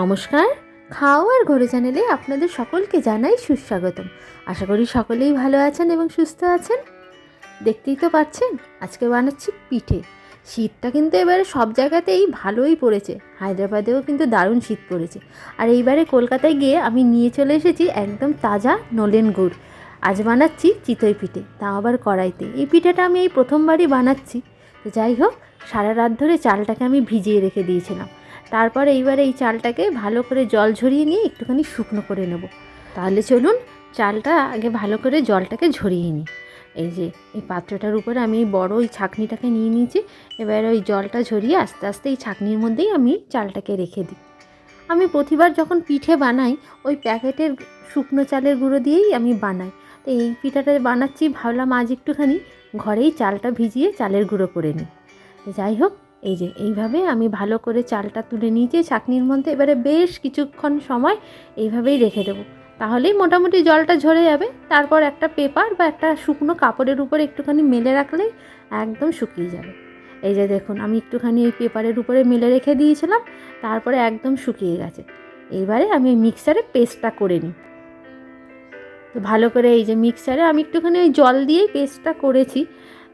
নমস্কার। খাও আর ঘরে চ্যানেলে আপনাদের সকলকে জানাই সুস্বাগতম। আশা করি সকলেই ভালো আছেন এবং সুস্থ আছেন। দেখতেই তো পাচ্ছেন, আজকে বানাচ্ছি পিঠে। শীতটা কিন্তু এবারে সব জায়গাতেই ভালোই পড়েছে। হায়দ্রাবাদেও কিন্তু দারুণ শীত পড়েছে। আর এইবারে কলকাতায় গিয়ে আমি নিয়ে চলে এসেছি একদম তাজা নলেন গুড়। আজ বানাচ্ছি চিতই পিঠে, তাও আবার কড়াইতে। এই পিঠেটা আমি এই প্রথমবারই বানাচ্ছি। তো যাই হোক, সারা রাত ধরে চালটাকে আমি ভিজিয়ে রেখে দিয়েছিলাম। তারপর এইবারে এই চালটাকে ভালো করে জল ঝরিয়ে নিয়ে একটুখানি শুকনো করে নেব। তাহলে চলুন চালটা আগে ভালো করে জলটাকে ঝরিয়ে নিই। এই যে, এই পাত্রটার উপরে আমি বড় ওই ছাঁকনিটাকে নিয়ে নিয়েছি। এবার ওই জলটা ঝরিয়ে আস্তে আস্তে এই ছাঁকনির মধ্যেই আমি চালটাকে রেখে দিই। আমি প্রতিবার যখন পিঠে বানাই, ওই প্যাকেটের শুকনো চালের গুঁড়ো দিয়েই আমি বানাই। তো এই পিঠাটা বানাচ্ছি, ভাবলাম আজ একটুখানি ঘরেই চালটা ভিজিয়ে চালের গুঁড়ো করে নিই। যাই হোক এই যে এইভাবে আমি ভালো করে চালটা তুলে নিয়েছি চাকনির মধ্যে এবারে বেশ কিছুক্ষণ সময় এইভাবেই রেখে দেবো। তাহলেই মোটামুটি জলটা ঝরে যাবে। তারপর একটা পেপার বা একটা শুকনো কাপড়ের উপরে একটুখানি মেলে রাখলেই একদম শুকিয়ে যাবে। এই যে দেখুন, আমি একটুখানি এই পেপারের উপরে মেলে রেখে দিয়েছিলাম, তারপরে একদম শুকিয়ে গেছে। এইবারে আমি ওই মিক্সারে পেস্টটা করে নিই। তো ভালো করে এই যে মিক্সারে আমি একটুখানি ওই জল দিয়েই পেস্টটা করেছি।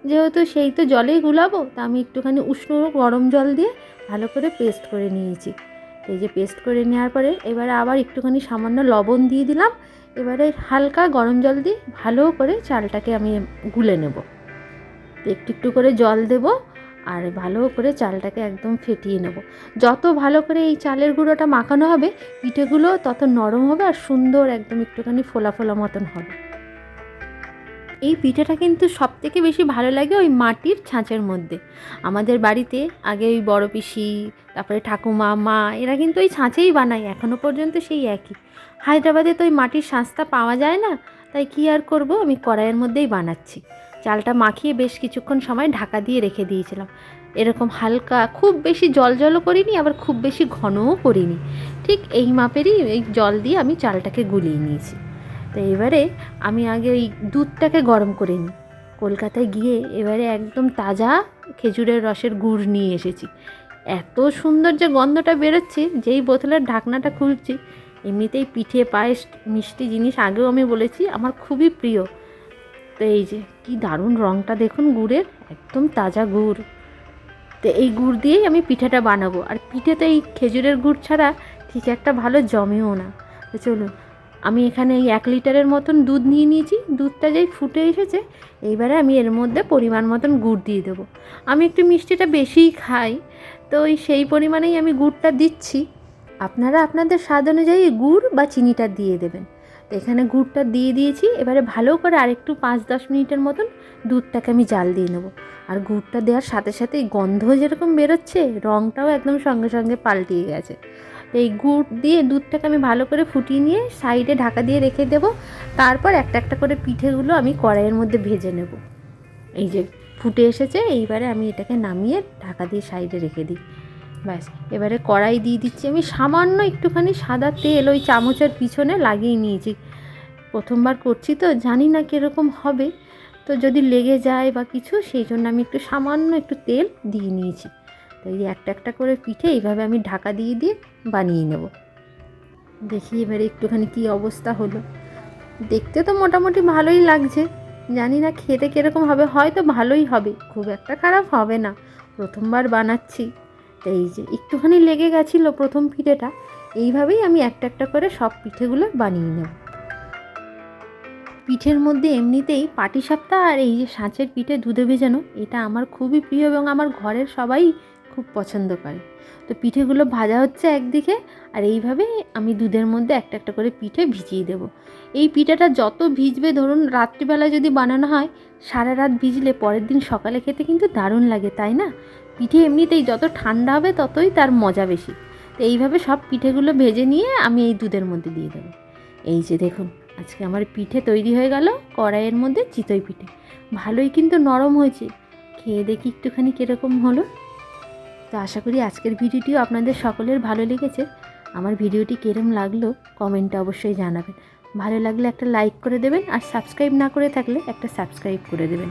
যেহেতু সেই তো জলেই গুলাবো, তা আমি একটুখানি উষ্ণ গরম জল দিয়ে ভালো করে পেস্ট করে নিয়েছি। এই যে পেস্ট করে নেওয়ার পরে এবারে আবার একটুখানি সামান্য লবণ দিয়ে দিলাম। এবারে হালকা গরম জল দিয়ে ভালো করে চালটাকে আমি গুলে নেব। একটু একটু করে জল দেব আর ভালো করে চালটাকে একদম ফেটিয়ে নেব। যত ভালো করে এই চালের গুঁড়োটা মাখানো হবে, পিঠেগুলো তত নরম হবে আর সুন্দর একদম একটুখানি ফোলা ফোলা মতন হবে। এই পিঠেটা কিন্তু সব থেকে বেশি ভালো লাগে ওই মাটির ছাঁচের মধ্যে। আমাদের বাড়িতে আগে ওই বড় পিসি, তারপরে ঠাকুমা, মা, এরা কিন্তু ওই ছাঁচেই বানায় এখনও পর্যন্ত সেই একই। হায়দ্রাবাদে তো ওই মাটির ছাঁচটা পাওয়া যায় না, তাই কি আর করব? আমি কড়াইয়ের মধ্যেই বানাচ্ছি। চালটা মাখিয়ে বেশ কিছুক্ষণ সময় ঢাকা দিয়ে রেখে দিয়েছিলাম। এরকম হালকা, খুব বেশি জল জলও করিনি, আবার খুব বেশি ঘনও করিনি। ঠিক এই মাপেরই এই জল দিয়ে আমি চালটাকে গুলিয়ে নিয়েছি। তো এবারে আমি আগে ওই দুধটাকে গরম করে নিই। কলকাতায় গিয়ে এবারে একদম তাজা খেজুরের রসের গুড় নিয়ে এসেছি। এত সুন্দর যে গন্ধটা বেরোচ্ছে, যেই বোতলের ঢাকনাটা খুলছি, এমনিতেই পিঠে, পায়েস, মিষ্টি জিনিস আগেও আমি বলেছি, আমার খুবই প্রিয়। তো এই যে, কি দারুণ রঙটা দেখুন গুড়ের, একদম তাজা গুড়। তো এই গুড় দিয়েই আমি পিঠাটা বানাবো। আর পিঠে তো এই খেজুরের গুড় ছাড়া ঠিক একটা ভালো জমেও না। তো চলুন আমি এখানে এই এক লিটারের মতন দুধ নিয়ে নিয়েছি, দুধটা যেই ফুটে এসেছে, এইবারে আমি এর মধ্যে পরিমাণ মতন গুড় দিয়ে দেবো। আমি একটু মিষ্টিটা বেশিই খাই, তো ওই সেই পরিমাণেই আমি গুড়টা দিচ্ছি। আপনারা আপনাদের স্বাদ অনুযায়ী গুড় বা চিনিটা দিয়ে দেবেন। তো এখানে গুড়টা দিয়ে দিয়েছি, এবারে ভালো করে আরেকটু পাঁচ দশ মিনিটের মতন দুধটাকে আমি জাল দিয়ে নেব। আর গুড়টা দেওয়ার সাথে সাথে গন্ধ যেরকম বেরোচ্ছে রঙটাও একদম সঙ্গে সঙ্গে পাল্টিয়ে গেছে। এই গুড় দিয়ে দুধটাকে আমি ভালো করে ফুটিয়ে নিয়ে সাইডে ঢাকা দিয়ে রেখে দেব। তারপর একটা একটা করে পিঠেগুলো আমি কড়াইয়ের মধ্যে ভেজে নেব। এই যে ফুটে এসেছে, এইবারে আমি এটাকে নামিয়ে ঢাকা দিয়ে সাইডে রেখে দিই। ব্যাস, এবারে কড়াই দিয়ে দিচ্ছি আমি সামান্য একটুখানি সাদা তেল, ওই চামচের পিছনে লাগিয়ে নিয়েছি। প্রথমবার করছি তো, জানি না কীরকম হবে। তো যদি লেগে যায় বা কিছু, সেই জন্য আমি একটু সামান্য একটু তেল দিয়ে নিয়েছি। এই একটা একটা করে পিঠে এইভাবে আমি ঢাকা দিয়ে দিয়ে বানিয়ে নেব। দেখি এবারে একটুখানি কি অবস্থা হলো। দেখতে তো মোটামুটি ভালোই লাগছে। জানি না খেতে কীরকম হবে, হয়তো ভালোই হবে, খুব একটা খারাপ হবে না। প্রথমবার বানাচ্ছি। এই যে একটুখানি লেগে গেছিল প্রথম পিঠেটা, এইভাবেই আমি একটা একটা করে সব পিঠেগুলো বানিয়ে নেব। পিঠের মধ্যে এমনিতেই পাটিসাপটা আর এই যে সাঁচের পিঠে দুধে ভেজানো, এটা আমার খুবই প্রিয় এবং আমার ঘরের সবাই খুব পছন্দ করে। তো পিঠেগুলো ভাজা হচ্ছে একদিকে আর এইভাবে আমি দুধের মধ্যে একটা একটা করে পিঠে ভিজিয়ে দেব। এই পিঠাটা যত ভিজবে, ধরুন রাত্রিবেলা যদি বানানো হয়, সারা রাত ভিজলে পরের দিন সকালে খেতে কিন্তু দারুণ লাগে, তাই না? পিঠে এমনিতেই যত ঠান্ডা হবে, ততই তার মজা বেশি। তো এইভাবে সব পিঠেগুলো ভেজে নিয়ে আমি এই দুধের মধ্যে দিয়ে দেবো। এই যে দেখুন, আজকে আমার পিঠে তৈরি হয়ে গেল কড়াইয়ের মধ্যে চিতই পিঠে। ভালোই কিন্তু নরম হয়েছে। খেয়ে দেখি একটুখানি কীরকম হলো। তো আশা করি আজকের ভিডিওটিও আপনাদের সকলের ভালো লেগেছে। আমার ভিডিওটি কেরম লাগল কমেন্টে অবশ্যই জানাবেন। ভালো লাগলে একটা লাইক করে দেবেন আর সাবস্ক্রাইব না করে থাকলে একটা সাবস্ক্রাইব করে দেবেন।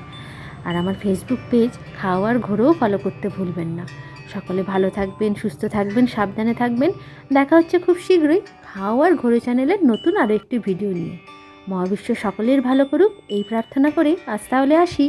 আর আমার ফেসবুক পেজ খাওয়ার ঘোরেও ফলো করতে ভুলবেন না। সকলে ভালো থাকবেন, সুস্থ থাকবেন, সাবধানে থাকবেন। দেখা হচ্ছে খুব শীঘ্রই খাওয়ার ঘোরে চ্যানেলের নতুন আরও একটি ভিডিও নিয়ে। মহাবিশ্ব সকলের ভালো করুক, এই প্রার্থনা করে আজ তাহলে আসি।